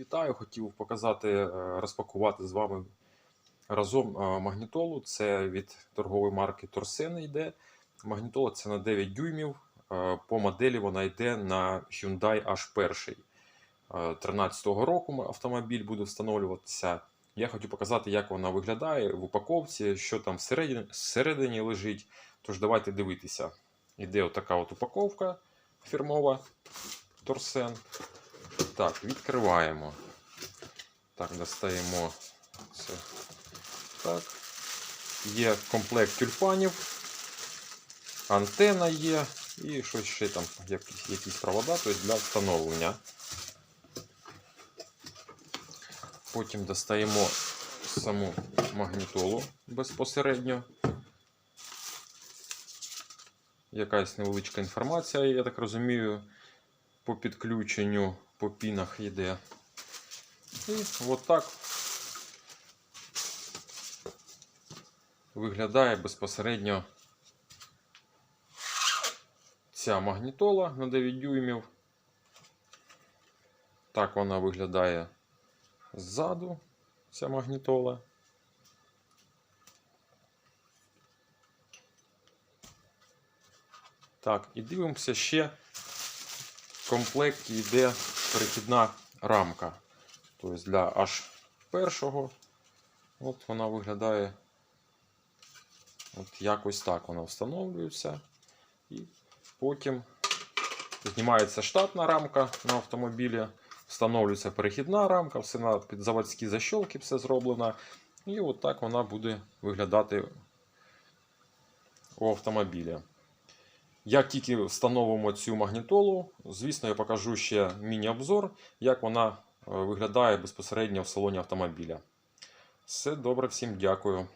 Вітаю, хотів показати, е, розпакувати з вами разом е, магнітолу. Це від торгової марки Торсен йде. Магнітола це на 9 дюймів. Е, По моделі вона йде на Hyundai H1. 13-го року автомобіль буде встановлюватися. Я хотів показати, як вона виглядає в упаковці, що там всередині, всередині лежить. Тож давайте дивитися. Іде отака от упаковка фірмова Торсен. Так, відкриваємо. Так, достаємо це. Так. Є комплект тюльпанів, антена є і щось ще там, якісь, якісь провода тобто для встановлення. Потім достаємо саму магнітолу безпосередньо. Якась невеличка інформація, я так розумію, по підключенню по пінах йде. І от так виглядає безпосередньо ця магнітола на 9 дюймів. Так вона виглядає ззаду, ця магнітола. Так, і дивимося ще комплекті йде перехідна рамка. Тобто для аж першого. От вона виглядає от якось так вона встановлюється. І потім знімається штатна рамка на автомобілі, встановлюється перехідна рамка, все на під заводські защолки все зроблено. І от вона буде виглядати у автомобілі. Як тільки встановимо цю магнітолу, звісно, я покажу ще міні-обзор, як вона е, виглядає безпосередньо в салоні автомобіля. Все добре, всім дякую.